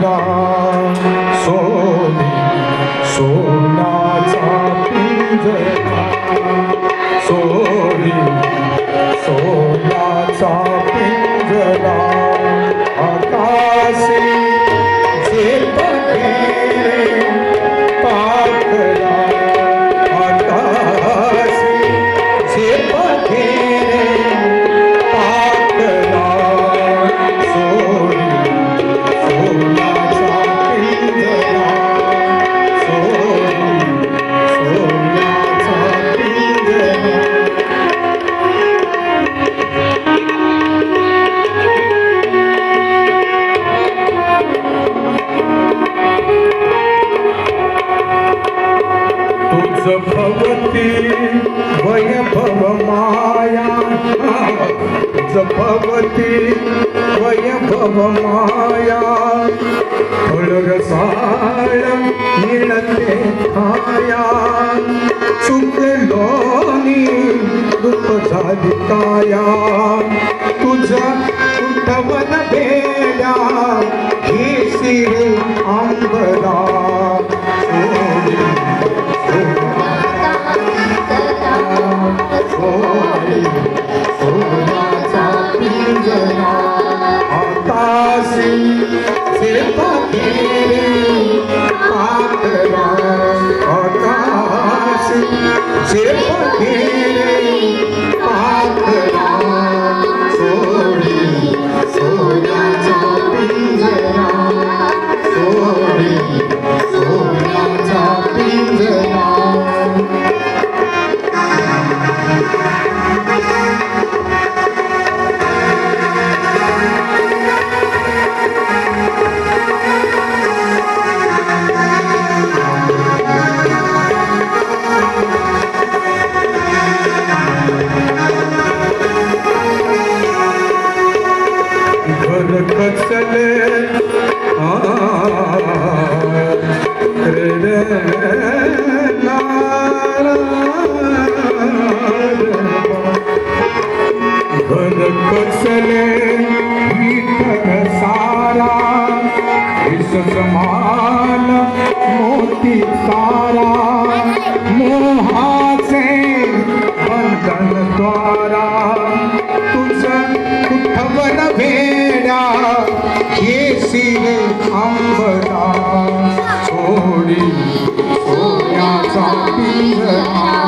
da so जपवती वैभव माया. जपवती वैभव माया. फळरसाळ मिळते खाया. चुकलोनी दुःख झाली काया. तुझं उठवण भेट आकाशी घर कचले विठ्ठल सारा. विष समान मोती सारा. मोहाचे बंधन द्वारा. तुझं कुठवन भेड्या केसी आंबरा सोडी सोन्याचा पिंजरा.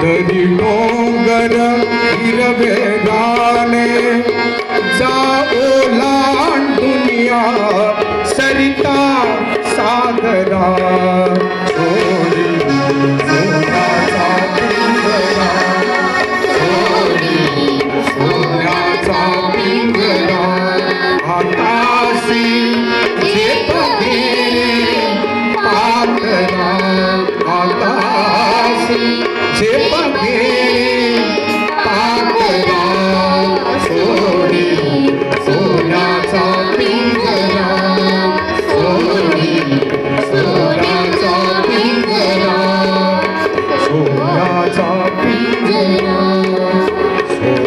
तरी डोंगर हिरवे गाणे जाओ दुनिया सरिता सागरा। सोडी सोन्याचा पिंजरा। आकाशी ser bandeira.